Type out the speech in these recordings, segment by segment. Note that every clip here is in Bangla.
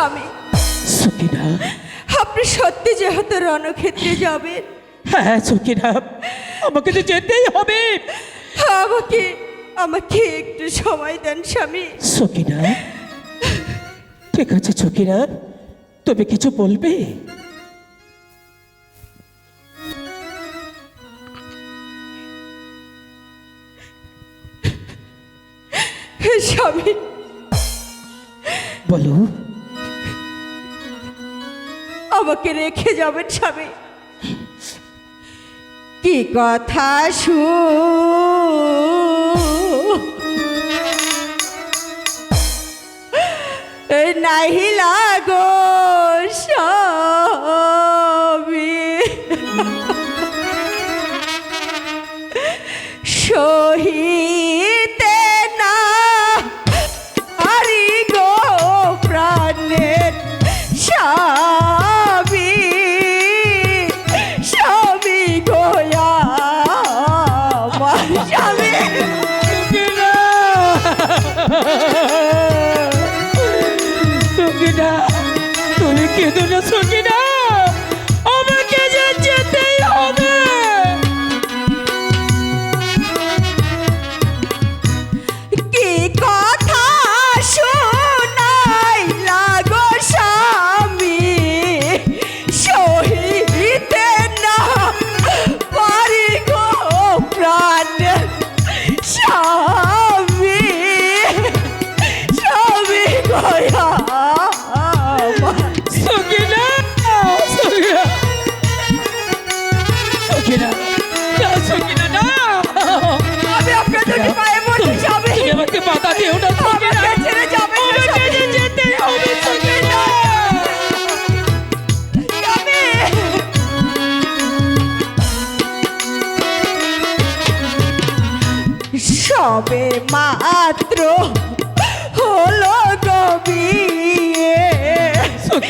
স্বামী। সুকিনা আপনি সত্যি যেহেতু রণক্ষেত্রে যাবেন হ্যাঁ সুকিনা আমাকে তো যেতেই হবে। আমাকে আমাকে একটু সময় দেন স্বামী। সুকিনা ঠিক আছে সুকিনা তুমি কিছু বলবে? স্বামী। বলো। আমাকে রেখে যাবেন স্বামী। কি কথা শু? এই নাহিলা গো। সকিনা তুমি কেঁদো না সকিনা আমাকে যেতেই হবে।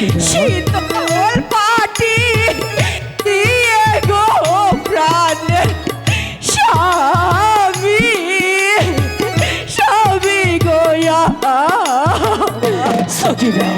শীতল পাটি দিয়ে গো প্রাণ। স্বামী স্বামী গোয়া সখিরা।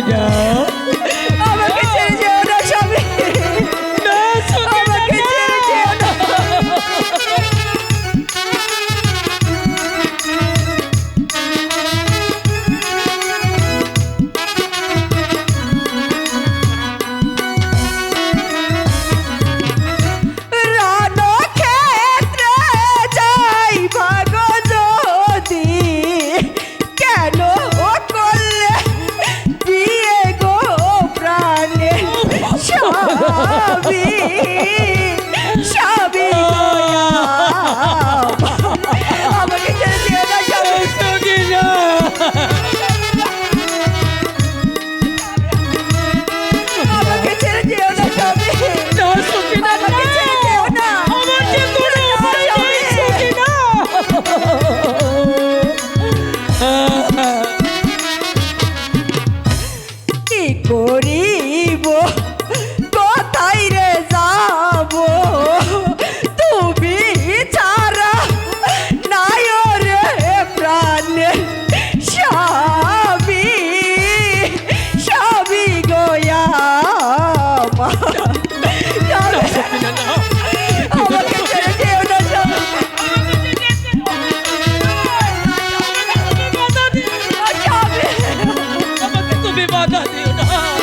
走 করিব। বিপদ দিও না।